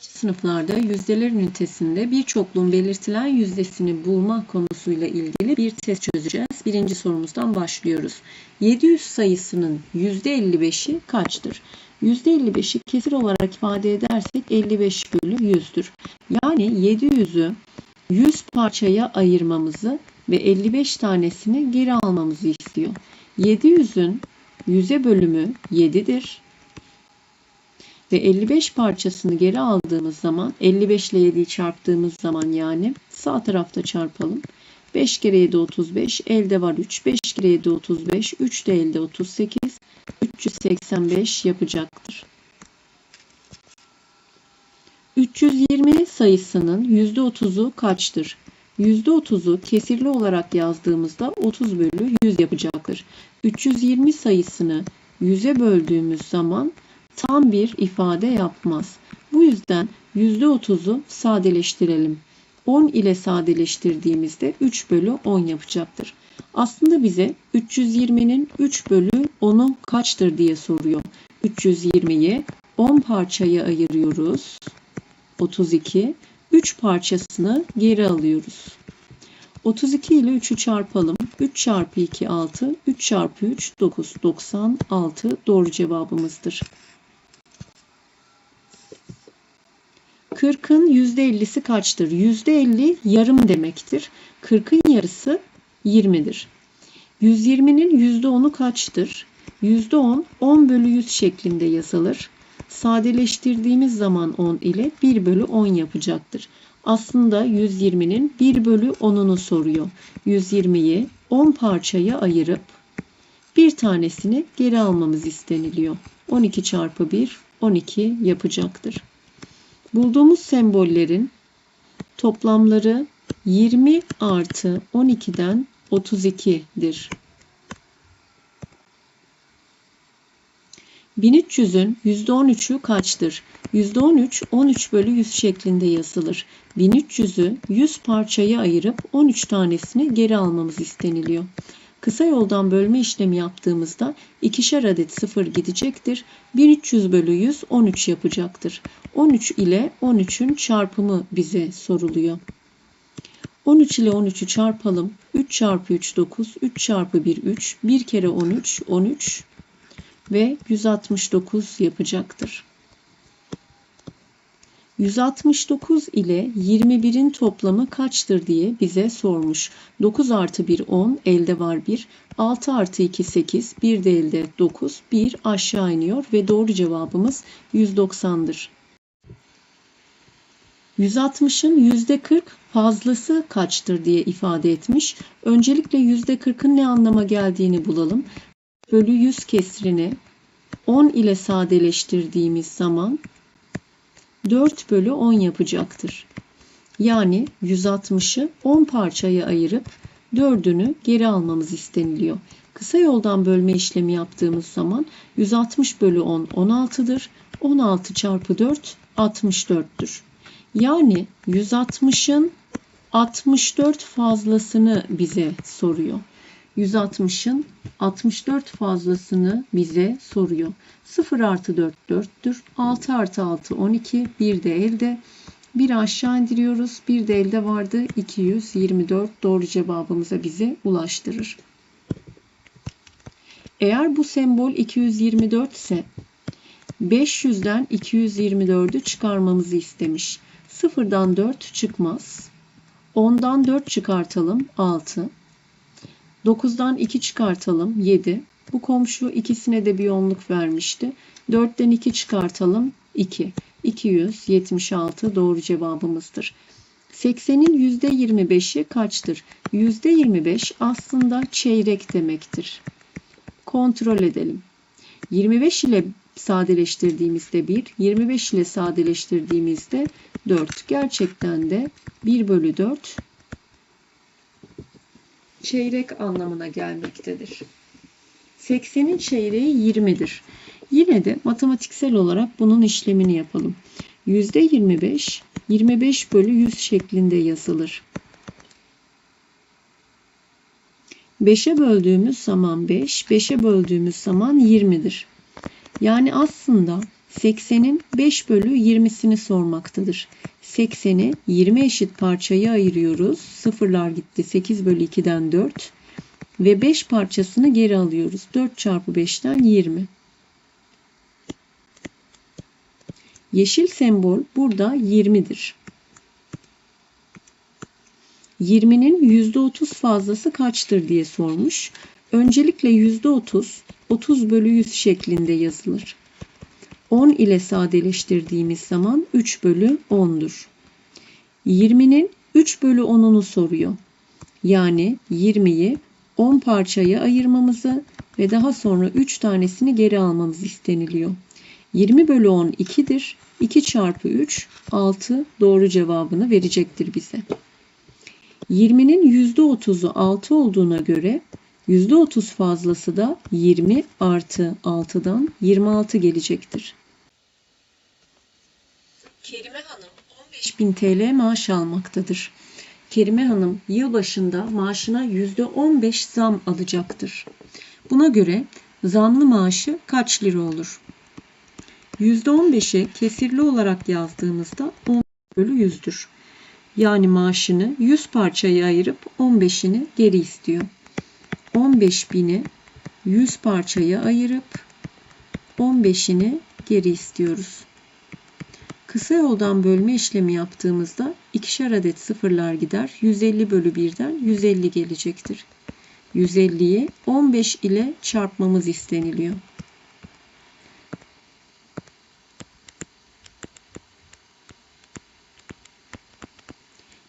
sınıflarda yüzdeler ünitesinde bir çokluğun belirtilen yüzdesini bulma konusuyla ilgili bir test çözeceğiz. Birinci sorumuzdan başlıyoruz. 700 sayısının %55'i kaçtır? %55'i kesir olarak ifade edersek 55 bölü 100'dür. Yani 700'ü 100 parçaya ayırmamızı ve 55 tanesini geri almamızı istiyor. 700'ün 100'e bölümü 7'dir ve 55 parçasını geri aldığımız zaman 55 ile 7'yi çarptığımız zaman yani sağ tarafta çarpalım. 5 kere 7 35 elde var 3 5 kere 7 35 3 de elde 38 385 yapacaktır. 320 sayısının %30'u kaçtır? %30'u kesirli olarak yazdığımızda 30 bölü 100 yapacaktır. 320 sayısını 100'e böldüğümüz zaman tam bir ifade yapmaz. Bu yüzden %30'u sadeleştirelim. 10 ile sadeleştirdiğimizde 3 bölü 10 yapacaktır. Aslında bize 320'nin 3 bölü 10'u kaçtır diye soruyor. 320'yi 10 parçaya ayırıyoruz. 32. 3 parçasını geri alıyoruz. 32 ile 3'ü çarpalım. 3 çarpı 2 6, 3 çarpı 3 9, 96 doğru cevabımızdır. 40'ın %50'si kaçtır? %50 yarım demektir. 40'ın yarısı 20'dir. 120'nin %10'u kaçtır? %10 10 bölü 100 şeklinde yazılır. Sadeleştirdiğimiz zaman 10 ile 1 bölü 10 yapacaktır. Aslında 120'nin 1 bölü 10'unu soruyor. 120'yi 10 parçaya ayırıp bir tanesini geri almamız isteniliyor. 12 çarpı 1 12 yapacaktır. Bulduğumuz sembollerin toplamları 20 artı 12'den 32'dir. 1300'ün %13'ü kaçtır? %13 13 bölü 100 şeklinde yazılır. 1300'ü 100 parçaya ayırıp 13 tanesini geri almamız isteniliyor. Kısa yoldan bölme işlemi yaptığımızda ikişer adet sıfır gidecektir. 1300 bölü 100 13 yapacaktır. 13 ile 13'ün çarpımı bize soruluyor. 13 ile 13'ü çarpalım. 3 çarpı 3 9, 3 çarpı 1 3, 1 kere 13 13 ve 169 yapacaktır. 169 ile 21'in toplamı kaçtır diye bize sormuş. 9 artı 1 10, elde var 1. 6 artı 2 8, 1 de elde 9. 1 aşağı iniyor ve doğru cevabımız 190'dır. 160'ın %40 fazlası kaçtır diye ifade etmiş. Öncelikle %40'ın ne anlama geldiğini bulalım. Bölü 100 kesrini 10 ile sadeleştirdiğimiz zaman 4 bölü 10 yapacaktır. Yani 160'ı 10 parçaya ayırıp 4'ünü geri almamız isteniliyor. Kısa yoldan bölme işlemi yaptığımız zaman 160 bölü 10 16'dır. 16 çarpı 4 64'tür. Yani 160'ın 64 fazlasını bize soruyor. 160'ın 64 fazlasını bize soruyor. 0 artı 4 4'tür. 6 artı 6 12. Bir de elde. Bir aşağı indiriyoruz. Bir de elde vardı. 224 doğru cevabımıza bize ulaştırır. Eğer bu sembol 224 ise 500'den 224'ü çıkarmamızı istemiş. 0'dan 4 çıkmaz. 10'dan 4 çıkartalım 6. 9'dan 2 çıkartalım 7. Bu komşu ikisine de bir onluk vermişti. 4'ten 2 çıkartalım 2. 276 doğru cevabımızdır. 80'in %25'i kaçtır? %25 aslında çeyrek demektir. Kontrol edelim. 25 ile sadeleştirdiğimizde 1, 25 ile sadeleştirdiğimizde 4. Gerçekten de 1 bölü 4 çeyrek anlamına gelmektedir. 80'in çeyreği 20'dir. Yine de matematiksel olarak bunun işlemini yapalım. %25 25 bölü 100 şeklinde yazılır. 5'e böldüğümüz zaman 5, 5'e böldüğümüz zaman 20'dir. Yani aslında 80'in 5 bölü 20'sini sormaktadır. 80'i 20 eşit parçaya ayırıyoruz. Sıfırlar gitti. 8 bölü 2'den 4. Ve 5 parçasını geri alıyoruz. 4 çarpı 5'ten 20. Yeşil sembol burada 20'dir. 20'nin %30 fazlası kaçtır diye sormuş. Öncelikle %30 30 bölü 100 şeklinde yazılır. 10 ile sadeleştirdiğimiz zaman 3 bölü 10'dur. 20'nin 3 bölü 10'unu soruyor. Yani 20'yi 10 parçaya ayırmamızı ve daha sonra 3 tanesini geri almamız isteniliyor. 20 bölü 10 2'dir. 2 çarpı 3 6 doğru cevabını verecektir bize. 20'nin %30'u 6 olduğuna göre %30 fazlası da 20 artı 6'dan 26 gelecektir. Kerime Hanım 15.000 TL maaş almaktadır. Kerime Hanım yılbaşında maaşına %15 zam alacaktır. Buna göre zamlı maaşı kaç lira olur? %15'i kesirli olarak yazdığımızda 10 bölü 100'dür. Yani maaşını 100 parçaya ayırıp 15'ini geri istiyor. 15.000'i 100 parçaya ayırıp 15'ini geri istiyoruz. Kısa yoldan bölme işlemi yaptığımızda ikişer adet sıfırlar gider. 150 bölü 1'den 150 gelecektir. 150'yi 15 ile çarpmamız isteniliyor.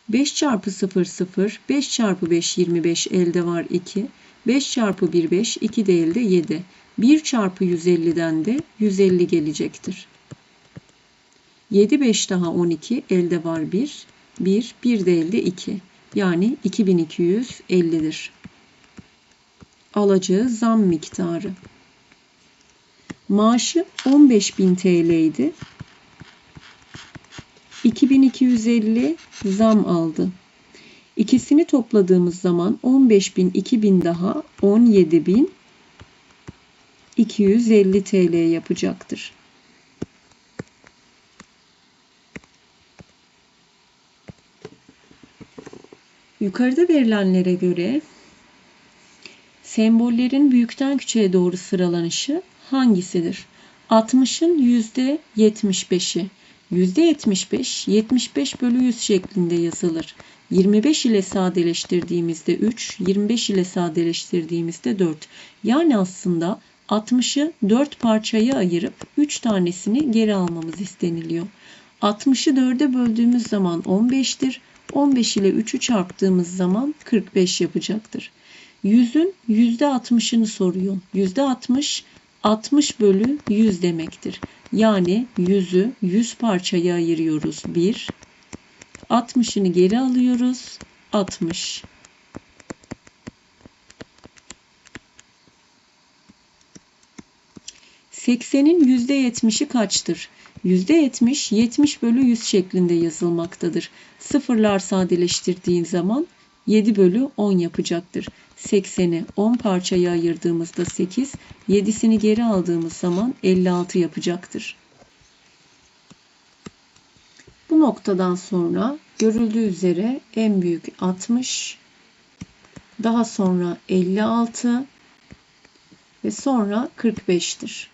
5 çarpı 0 0, 5 çarpı 5 25 elde var 2. 5 çarpı 1 5, 2 de elde 7. 1 çarpı 150'den de 150 gelecektir. 7 5 daha 12 elde var 1. 1 1 de elde 2. Yani 2250'dir. Alacağı zam miktarı. Maaşı 15.000 TL idi. 2250 zam aldı. İkisini topladığımız zaman 15.000 2000 daha 17.250 TL yapacaktır. Yukarıda verilenlere göre sembollerin büyükten küçüğe doğru sıralanışı hangisidir? 60'ın %75'i %75, 75 bölü 100 şeklinde yazılır. 25 ile sadeleştirdiğimizde 3, 25 ile sadeleştirdiğimizde 4. Yani aslında 60'ı 4 parçaya ayırıp 3 tanesini geri almamız isteniliyor. 60'ı 4'e böldüğümüz zaman 15'tir. 15 ile 3'ü çarptığımız zaman 45 yapacaktır. 100'ün %60'ını soruyor. %60 60 bölü 100 demektir. Yani 100'ü 100 parçaya ayırıyoruz. 1. 60'ını geri alıyoruz. 60. Seksenin %70'i kaçtır? %70, 70 bölü 100 şeklinde yazılmaktadır. Sıfırlar sadeleştirdiğin zaman 7 bölü 10 yapacaktır. 80'i 10 parçaya ayırdığımızda 8, 7'sini geri aldığımız zaman 56 yapacaktır. Bu noktadan sonra görüldüğü üzere en büyük 60, daha sonra 56 ve sonra 45'tir.